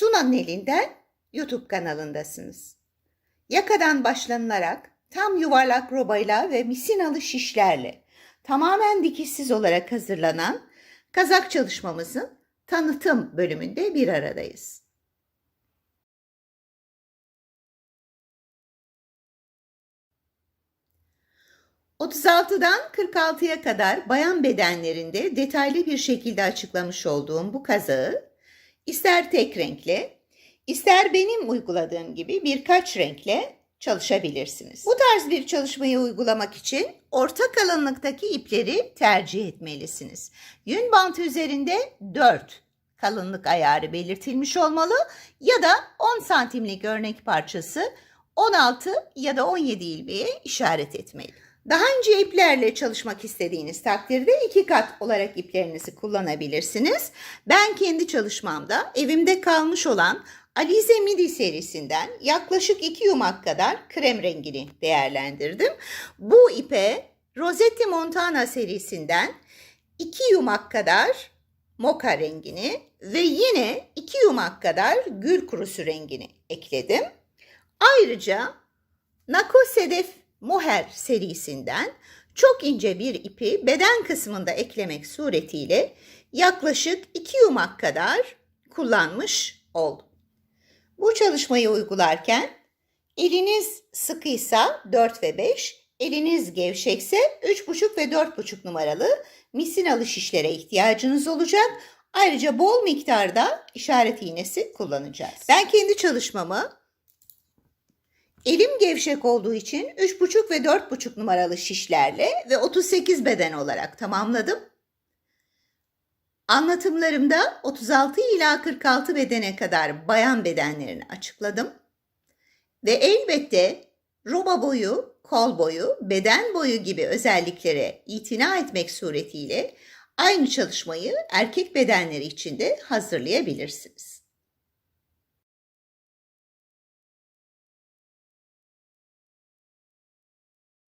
Sunan'ın elinden YouTube kanalındasınız. Yakadan başlanılarak tam yuvarlak robayla ve misinalı şişlerle tamamen dikişsiz olarak hazırlanan kazak çalışmamızın tanıtım bölümünde bir aradayız. ...36'dan 46'ya kadar bayan bedenlerinde detaylı bir şekilde açıklamış olduğum bu kazağı... ...ister tek renkle, ister benim uyguladığım gibi birkaç renkle çalışabilirsiniz. Bu tarz bir çalışmayı uygulamak için orta kalınlıktaki ipleri tercih etmelisiniz. Yün bantı üzerinde 4 kalınlık ayarı belirtilmiş olmalı ya da 10 santimlik örnek parçası 16 ya da 17 ilmeğe işaret etmeli. Daha ince iplerle çalışmak istediğiniz takdirde iki kat olarak iplerinizi kullanabilirsiniz. Ben kendi çalışmamda evimde kalmış olan Alize Midi serisinden yaklaşık iki yumak kadar krem rengini değerlendirdim. Bu ipe Rosetti Montana serisinden iki yumak kadar moka rengini ve yine iki yumak kadar gül kurusu rengini ekledim. Ayrıca Nako Sedef Moher serisinden çok ince bir ipi beden kısmında eklemek suretiyle yaklaşık iki yumak kadar kullanmış oldum. Bu çalışmayı uygularken eliniz sıkıysa 4 ve 5, eliniz gevşekse 3,5 ve 4,5 numaralı misinalı şişlere ihtiyacınız olacak. Ayrıca bol miktarda işaret iğnesi kullanacağız. Ben kendi çalışmamı elim gevşek olduğu için 3,5 ve 4,5 numaralı şişlerle ve 38 beden olarak tamamladım. Anlatımlarımda 36 ila 46 bedene kadar bayan bedenlerini açıkladım. Ve elbette roba boyu, kol boyu, beden boyu gibi özelliklere itina etmek suretiyle aynı çalışmayı erkek bedenleri için de hazırlayabilirsiniz.